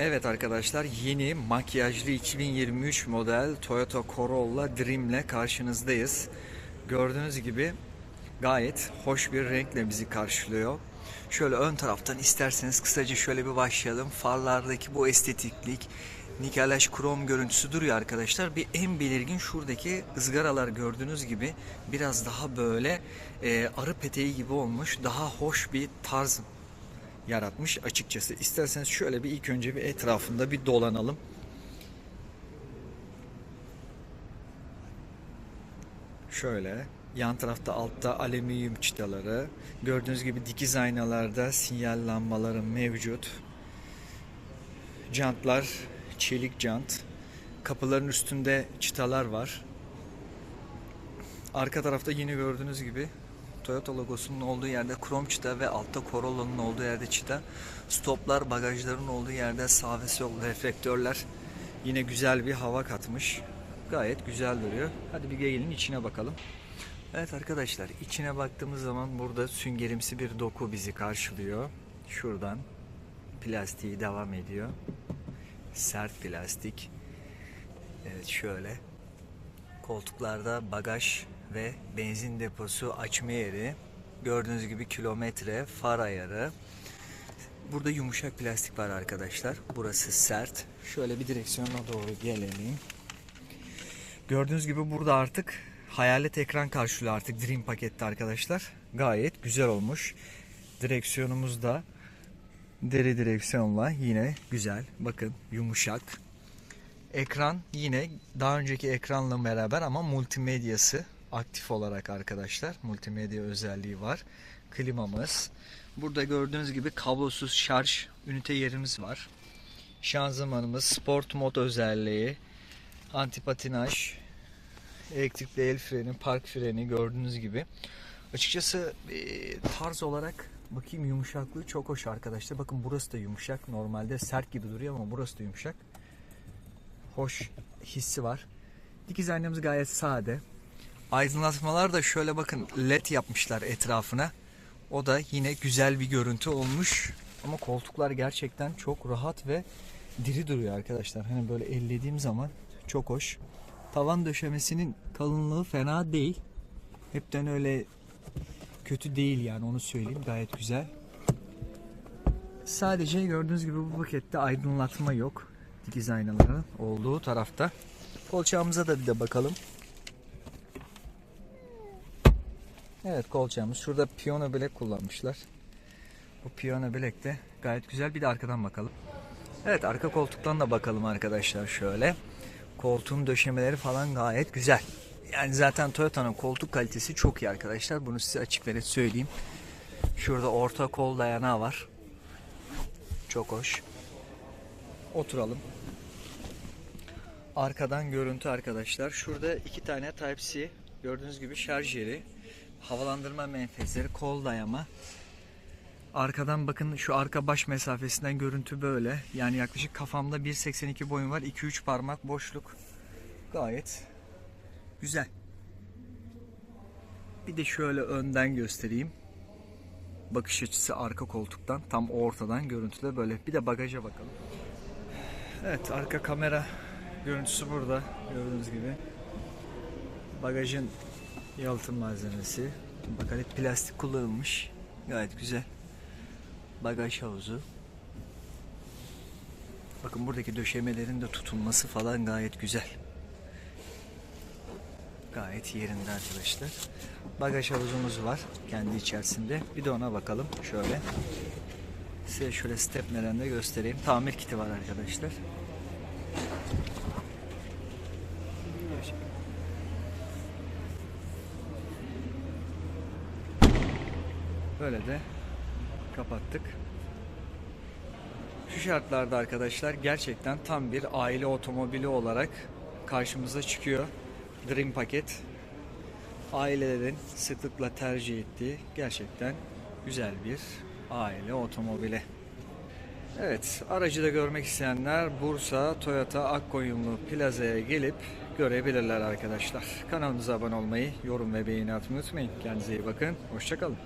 Evet arkadaşlar yeni makyajlı 2023 model Toyota Corolla Dream ile karşınızdayız. Gördüğünüz gibi gayet hoş bir renkle bizi karşılıyor. Şöyle ön taraftan isterseniz kısaca şöyle bir başlayalım. Farlardaki bu estetiklik, nikelaj krom görüntüsü duruyor arkadaşlar. Bir en belirgin şuradaki ızgaralar gördüğünüz gibi biraz daha böyle e, arı peteği gibi olmuş. Daha hoş bir tarz yaratmış açıkçası. İsterseniz şöyle bir ilk önce bir etrafında bir dolanalım. Şöyle yan tarafta altta alüminyum çıtaları. Gördüğünüz gibi dikiz aynalarda sinyal lambaları mevcut. Jantlar çelik jant. Kapıların üstünde çıtalar var. Arka tarafta yine gördüğünüz gibi Toyota logosunun olduğu yerde krom çıta ve altta Corolla'nın olduğu yerde çıta. Stoplar, bagajların olduğu yerde sağ ve sol reflektörler yine güzel bir hava katmış. Gayet güzel duruyor. Hadi bir gelin içine bakalım. Evet arkadaşlar içine baktığımız zaman burada süngerimsi bir doku bizi karşılıyor. Şuradan plastiği devam ediyor. Sert plastik. Evet şöyle. Koltuklarda bagaj ve benzin deposu açma yeri. Gördüğünüz gibi kilometre, far ayarı. Burada yumuşak plastik var arkadaşlar. Burası sert. Şöyle bir direksiyona doğru gelelim. Gördüğünüz gibi burada artık hayalet ekran karşılıyor artık Dream pakette arkadaşlar. Gayet güzel olmuş. Direksiyonumuz da deri direksiyonla yine güzel. Bakın yumuşak. Ekran yine daha önceki ekranla beraber ama multimedyası aktif olarak arkadaşlar. Multimedya özelliği var. Klimamız. Burada gördüğünüz gibi kablosuz şarj ünite yerimiz var. Şanzımanımız sport mod özelliği. Antipatinaj. Elektrikli el freni, park freni gördüğünüz gibi. Açıkçası e, tarz olarak bakayım yumuşaklığı çok hoş arkadaşlar. Bakın burası da yumuşak. Normalde sert gibi duruyor ama burası da yumuşak hoş hissi var. Dikiz aynamız gayet sade. Aydınlatmalar da şöyle bakın led yapmışlar etrafına. O da yine güzel bir görüntü olmuş. Ama koltuklar gerçekten çok rahat ve diri duruyor arkadaşlar. Hani böyle ellediğim zaman çok hoş. Tavan döşemesinin kalınlığı fena değil. Hepten öyle kötü değil yani onu söyleyeyim. Gayet güzel. Sadece gördüğünüz gibi bu pakette aydınlatma yok dikiz aynaların olduğu tarafta. Kolçağımıza da bir de bakalım. Evet kolçağımız. Şurada piyano bilek kullanmışlar. Bu piyano bilek de gayet güzel. Bir de arkadan bakalım. Evet arka koltuktan da bakalım arkadaşlar şöyle. Koltuğun döşemeleri falan gayet güzel. Yani zaten Toyota'nın koltuk kalitesi çok iyi arkadaşlar. Bunu size açık ve net söyleyeyim. Şurada orta kol dayanağı var. Çok hoş. Oturalım. Arkadan görüntü arkadaşlar. Şurada iki tane Type-C gördüğünüz gibi şarj yeri. Havalandırma menfezleri, kol dayama. Arkadan bakın şu arka baş mesafesinden görüntü böyle. Yani yaklaşık kafamda 1.82 boyum var. 2-3 parmak boşluk. Gayet güzel. Bir de şöyle önden göstereyim. Bakış açısı arka koltuktan tam ortadan görüntüde böyle. Bir de bagaja bakalım. Evet arka kamera görüntüsü burada gördüğünüz gibi. Bagajın yalıtım malzemesi. Bakalet plastik kullanılmış. Gayet güzel. Bagaj havuzu. Bakın buradaki döşemelerin de tutulması falan gayet güzel. Gayet yerinde arkadaşlar. Bagaj havuzumuz var kendi içerisinde. Bir de ona bakalım şöyle. Size şöyle stepneden de göstereyim. Tamir kiti var arkadaşlar. Böyle de kapattık. Şu şartlarda arkadaşlar gerçekten tam bir aile otomobili olarak karşımıza çıkıyor. Dream paket. Ailelerin sıklıkla tercih ettiği gerçekten güzel bir aile otomobili. Evet, aracı da görmek isteyenler Bursa Toyota Akkoyunlu Plaza'ya gelip görebilirler arkadaşlar. Kanalımıza abone olmayı, yorum ve beğeni atmayı unutmayın. Kendinize iyi bakın. Hoşçakalın.